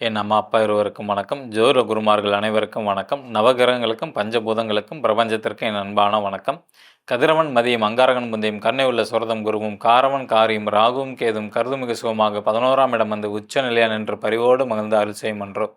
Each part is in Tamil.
என் அம்மா அப்பா இருவருக்கும் வணக்கம். ஜோர குருமார்கள் அனைவருக்கும் வணக்கம். நவகிரகங்களுக்கும் பஞ்சபூதங்களுக்கும் பிரபஞ்சத்திற்கும் என் அன்பான வணக்கம். கதிரவன் மதியம் அங்காரகன் முந்தையும் கண்ணை உள்ள சுரதம் குருவும் காரவன் காரியும் ராகுவும் கேதும் கருதுமிகு சுகமாக பதினோராம் இடம் வந்து உச்ச நிலையா என்று பரிவோடு மகிழ்ந்து அருள் என்றோ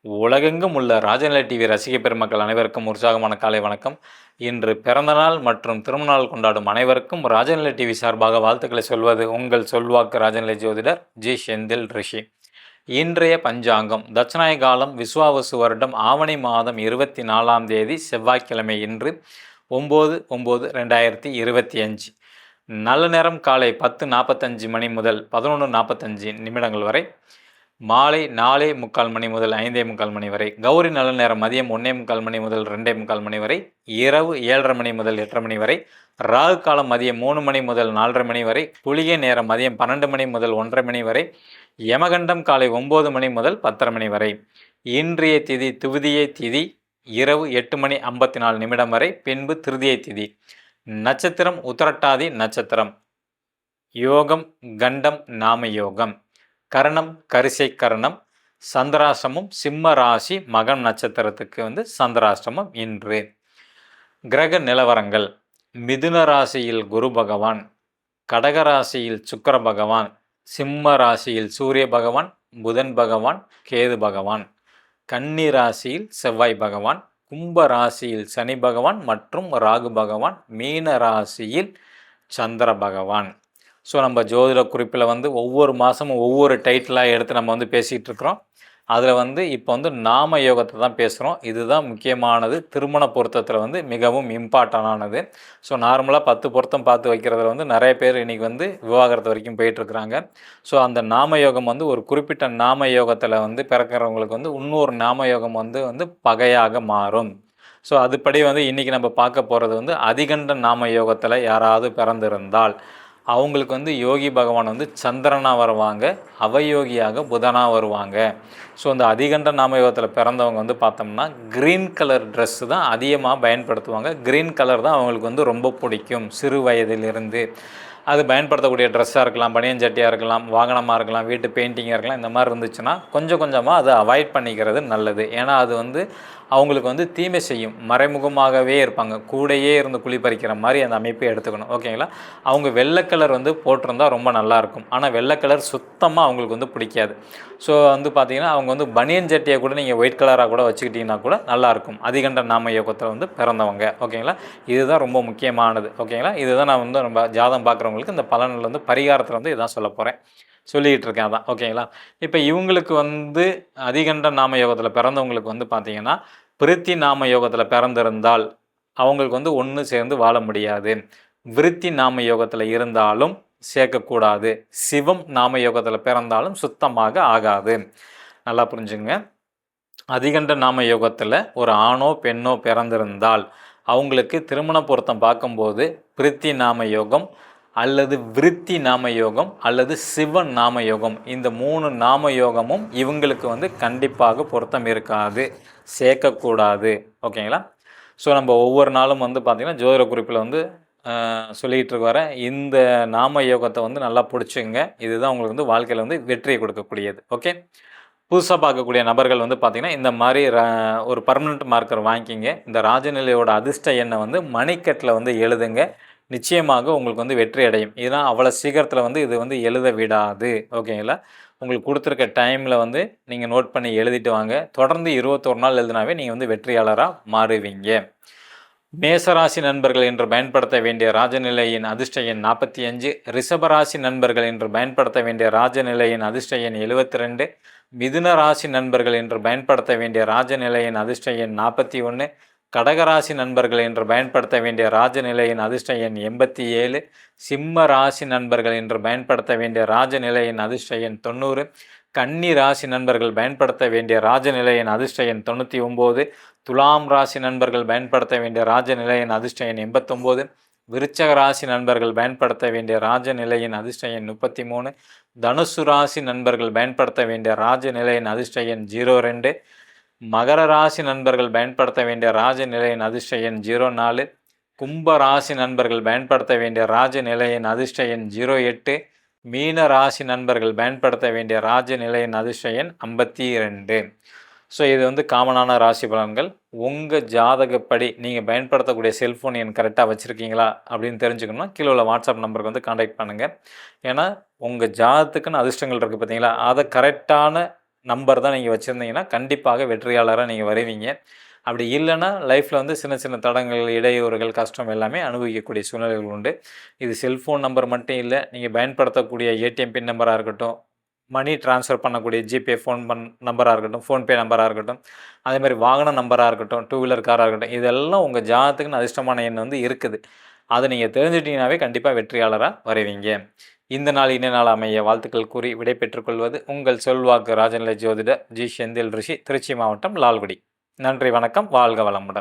உலகெங்கும் உள்ள ராஜநிலை டிவி ரசிக பெருமக்கள் அனைவருக்கும் உற்சாகமான காலை வணக்கம். இன்று பிறந்தநாள் மற்றும் திருமணநாள் கொண்டாடும் அனைவருக்கும் ராஜநிலை டிவி சார்பாக வாழ்த்துக்களை சொல்வது உங்கள் சொல்வாக்கு ராஜநிலை ஜோதிடர் ஜி. செந்தில் ரிஷி. இன்றைய பஞ்சாங்கம். தட்சநாய காலம் விஸ்வாவசு வருடம் ஆவணி மாதம் இருபத்தி நாலாம் தேதி செவ்வாய்க்கிழமை இன்று ஒம்பது ஒம்பது ரெண்டாயிரத்தி இருபத்தி அஞ்சு. நல்ல நேரம் காலை பத்து நாற்பத்தஞ்சு மணி முதல் பதினொன்று நாற்பத்தஞ்சு நிமிடங்கள் வரை மாலை நாலே முக்கால் மணி முதல் ஐந்தே முக்கால் மணி வரை கௌரி நல்ல நேரம் மதியம் ஒன்றே முக்கால் மணி முதல் ரெண்டே முக்கால் மணி வரை இரவு ஏழரை மணி முதல் எட்டரை மணி வரை ராகு காலம் மதியம் மூணு மணி முதல் நாலரை மணி வரை குளிகை நேரம் மதியம் பன்னெண்டு மணி முதல் ஒன்றரை மணி வரை யமகண்டம் காலை ஒம்பது மணி முதல் பத்தரை மணி வரை. இன்றைய திதி துவிதியை திதி இரவு எட்டு மணி ஐம்பத்தி நாலு நிமிடம் வரை பின்பு திருதியை திதி. நட்சத்திரம் உத்தரட்டாதி நட்சத்திரம். யோகம் கண்டம் நாம யோகம். கரணம் கரிசை கரணம். சந்திராசிரமம் சிம்ம ராசி மகன் நட்சத்திரத்துக்கு வந்து சந்திராசிரமம் இன்று. கிரக நிலவரங்கள். மிதுன ராசியில் குரு பகவான் கடகராசியில் சுக்கர பகவான் சிம்ம ராசியில் சூரிய பகவான் புதன் பகவான் கேது பகவான். கன்னி ராசியில் செவ்வாய் பகவான் கும்ப ராசியில் சனி பகவான் மற்றும் ராகு பகவான் மீன ராசியில் சந்திர பகவான். ஸோ நம்ம ஜோதிட குறிப்பில் வந்து ஒவ்வொரு மாதமும் ஒவ்வொரு டைட்டிலாக எடுத்து நம்ம வந்து பேசிகிட்டு இருக்கிறோம். அதில் வந்து இப்போ வந்து நாம யோகத்தை தான் பேசுகிறோம் இதுதான் முக்கியமானது. திருமண பொருத்தத்தில் வந்து மிகவும் இம்பார்ட்டண்டானது ஸோ நார்மலாக பத்து பொருத்தம் பார்த்து வைக்கிறதுல வந்து நிறைய பேர் இன்றைக்கி வந்து விவாகரத்து வரைக்கும் போயிட்டுருக்குறாங்க. ஸோ அந்த நாம யோகம் வந்து ஒரு குறிப்பிட்ட நாம யோகத்தில் வந்து பிறக்கிறவங்களுக்கு வந்து இன்னொரு நாம யோகம் வந்து வந்து பகையாக மாறும். ஸோ அதுபடி வந்து இன்றைக்கி நம்ம பார்க்க போகிறது வந்து அதிகண்ட நாம யோகத்தில் யாராவது பிறந்திருந்தால். அவங்களுக்கு வந்து யோகி பகவான் வந்து சந்திரனாக வருவாங்க அவயோகியாக புதனாக வருவாங்க. ஸோ அந்த அதிகண்ட நாமயோகத்தில் பிறந்தவங்க வந்து பார்த்தோம்னா க்ரீன் கலர் ட்ரெஸ்ஸு தான் அதிகமாக பயன்படுத்துவாங்க. க்ரீன் கலர் தான் அவங்களுக்கு வந்து ரொம்ப பிடிக்கும் சிறு வயதிலிருந்து. அது பயன்படுத்தக்கூடிய ட்ரெஸ்ஸாக இருக்கலாம் பனியன் சட்டியாக இருக்கலாம் வாகனமாக இருக்கலாம் வீட்டு பெயிண்டிங்காக இருக்கலாம் இந்த மாதிரி இருந்துச்சுன்னா கொஞ்சம் கொஞ்சமாக அதை அவாய்ட் பண்ணிக்கிறது நல்லது. ஏன்னா அது வந்து அவங்களுக்கு வந்து தீமை செய்யும். மறைமுகமாகவே இருப்பாங்க. கூடையே இருந்து குளிப்பறிக்கிற மாதிரி அந்த அமைப்பை எடுத்துக்கணும். ஓகேங்களா? அவங்க வெள்ளை கலர் வந்து போட்டிருந்தா ரொம்ப நல்லாயிருக்கும் ஆனால் வெள்ளை கலர் சுத்தமாக அவங்களுக்கு வந்து பிடிக்காது. ஸோ வந்து பார்த்திங்கன்னா அவங்க வந்து பனியன் சட்டியை கூட நீங்கள் ஒயிட் கலராக கூட வச்சுக்கிட்டிங்கன்னா கூட நல்லாயிருக்கும் அதிகண்ட நாம இயக்கத்தில் வந்து பிறந்தவங்க. ஓகேங்களா? இதுதான் ரொம்ப முக்கியமானது. ஓகேங்களா? இதுதான் நான் வந்து நம்ம ஜாதம் பார்க்குறவங்களுக்கு இந்த பலனில் வந்து பரிகாரத்தில் வந்து இதான் சொல்ல போகிறேன் சொல்லிகிட்டு இருக்கேன் அதான். ஓகேங்களா? இப்போ இவங்களுக்கு வந்து அதிகண்ட நாம யோகத்தில் பிறந்தவங்களுக்கு வந்து பார்த்தீங்கன்னா பிரித்தி நாம யோகத்தில் பிறந்திருந்தால் அவங்களுக்கு வந்து ஒன்று சேர்ந்து வாழ முடியாது. விருத்தி நாம யோகத்தில் இருந்தாலும் சேர்க்கக்கூடாது. சிவம் நாம யோகத்தில் பிறந்தாலும் சுத்தமாக ஆகாது. நல்லா புரிஞ்சுங்க அதிகண்ட நாம யோகத்தில் ஒரு ஆணோ பெண்ணோ பிறந்திருந்தால் அவங்களுக்கு திருமண பொருத்தம் பார்க்கும்போது பிரித்தி நாம யோகம் அல்லது விருத்தி நாம யோகம் அல்லது சிவன் நாம யோகம் இந்த மூணு நாம யோகமும் இவங்களுக்கு வந்து கண்டிப்பாக பொருத்தம் இருக்காது. சேர்க்கக்கூடாது. ஓகேங்களா? ஸோ நம்ம ஒவ்வொரு நாளும் வந்து பார்த்திங்கன்னா ஜோதிட குறிப்பில் வந்து சொல்லிகிட்டு இருக்க வரேன் இந்த நாம யோகத்தை வந்து நல்லா பிடிச்சிங்க. இதுதான் உங்களுக்கு வந்து வாழ்க்கையில் வந்து வெற்றியை கொடுக்கக்கூடியது. ஓகே? புதுசாக பார்க்கக்கூடிய நபர்கள் வந்து பார்த்திங்கன்னா இந்த மாதிரி ஒரு பர்மனெண்ட் மார்க்கர் வாங்கிக்கிங்க. இந்த ராஜநிலையோட அதிர்ஷ்ட எண்ணை வந்து மணிக்கட்டில் வந்து எழுதுங்க. நிச்சயமாக உங்களுக்கு வந்து வெற்றி அடையும். இதெல்லாம் அவ்வளோ சீக்கிரத்தில் வந்து இது வந்து எழுத விடாது. ஓகேங்களா? உங்களுக்கு கொடுத்துருக்க டைமில் வந்து நீங்கள் நோட் பண்ணி எழுதிட்டு வாங்க. தொடர்ந்து இருபத்தொரு நாள் எழுதினாவே நீங்கள் வந்து வெற்றியாளராக மாறுவீங்க. மேசராசி நண்பர்கள் என்று பயன்படுத்த வேண்டிய ராஜநிலையின் அதிர்ஷ்ட எண் நாற்பத்தி அஞ்சு. ரிஷபராசி நண்பர்கள் என்று பயன்படுத்த வேண்டிய ராஜநிலையின் அதிர்ஷ்ட எண் எழுபத்தி ரெண்டு. மிதுன ராசி நண்பர்கள் என்று பயன்படுத்த வேண்டிய ராஜநிலையின் அதிர்ஷ்ட எண் நாற்பத்தி ஒன்று கடகராசி நண்பர்கள் என்று பயன்படுத்த வேண்டிய ராஜநிலையின் அதிர்ஷ்ட எண் எண்பத்தி ஏழு. சிம்ம ராசி நண்பர்கள் என்று பயன்படுத்த வேண்டிய ராஜநிலையின் அதிர்ஷ்ட எண் தொண்ணூறு. கன்னி ராசி நண்பர்கள் பயன்படுத்த வேண்டிய ராஜநிலையின் அதிர்ஷ்ட எண் தொண்ணூற்றி ஒம்பது. துலாம் ராசி நண்பர்கள் பயன்படுத்த வேண்டிய ராஜநிலையின் அதிர்ஷ்ட எண் எண்பத்தொம்போது. விருச்சக ராசி நண்பர்கள் பயன்படுத்த வேண்டிய ராஜநிலையின் அதிர்ஷ்ட எண் முப்பத்தி மூணு. தனுசு ராசி நண்பர்கள் பயன்படுத்த வேண்டிய ராஜநிலையின் அதிர்ஷ்ட எண் ஜீரோ ரெண்டு. மகர ராசி நண்பர்கள் பயன்படுத்த வேண்டிய ராஜநிலையின் அதிர்ஷ்ட எண் ஜீரோ நாலு. கும்ப ராசி நண்பர்கள் பயன்படுத்த வேண்டிய ராஜநிலையின் அதிர்ஷ்ட எண் ஜீரோ எட்டு. மீன ராசி நண்பர்கள் பயன்படுத்த வேண்டிய ராஜநிலையின் அதிர்ஷ்ட எண் ஐம்பத்தி ரெண்டு ஸோ இது வந்து காமனான ராசி பலன்கள். உங்கள் ஜாதகப்படி நீங்கள் பயன்படுத்தக்கூடிய செல்ஃபோன் எண் கரெக்டாக வச்சுருக்கீங்களா அப்படின்னு தெரிஞ்சுக்கணும்னா கீழே உள்ள வாட்ஸ்அப் நம்பருக்கு வந்து காண்டாக்ட் பண்ணுங்கள் ஏன்னா உங்கள் ஜாதத்துக்குன்னு அதிர்ஷ்டங்கள் இருக்குது பார்த்தீங்களா அதை கரெக்டான நம்பர் தான் நீங்கள் வச்சுருந்தீங்கன்னா கண்டிப்பாக வெற்றியாளராக நீங்கள் வருவீங்க. அப்படி இல்லைன்னா லைஃப்பில் வந்து சின்ன சின்ன தடங்கள் இடையூறுகள் கஷ்டம் எல்லாமே அனுபவிக்கக்கூடிய சூழ்நிலைகள் உண்டு. இது செல்ஃபோன் நம்பர் மட்டும் இல்லை நீங்கள் பயன்படுத்தக்கூடிய ஏடிஎம் பின் நம்பராக இருக்கட்டும் மணி ட்ரான்ஸ்ஃபர் பண்ணக்கூடிய ஜிபே ஃபோன் பண் நம்பராக இருக்கட்டும் ஃபோன்பே நம்பராக இருக்கட்டும் அதே மாதிரி வாகன நம்பராக இருக்கட்டும் டூ வீலர் காராக இருக்கட்டும் இதெல்லாம் உங்கள் ஜாதத்துக்குன்னு அதிர்ஷ்டமான எண் வந்து இருக்குது. அதை நீங்கள் தெரிஞ்சிட்டிங்கனாவே கண்டிப்பாக வெற்றியாளராக வருவீங்க. இந்த நாள் இன நாள் அமைய வாழ்த்துக்கள் கூறி விடை பெற்றுக்கொள்வது உங்கள் சொல்வாக்கு ராஜநிலை ஜோதிட ஜி. செந்தில் ரிஷி திருச்சி மாவட்டம் லால்குடி. நன்றி வணக்கம் வாழ்க வளமுடன்.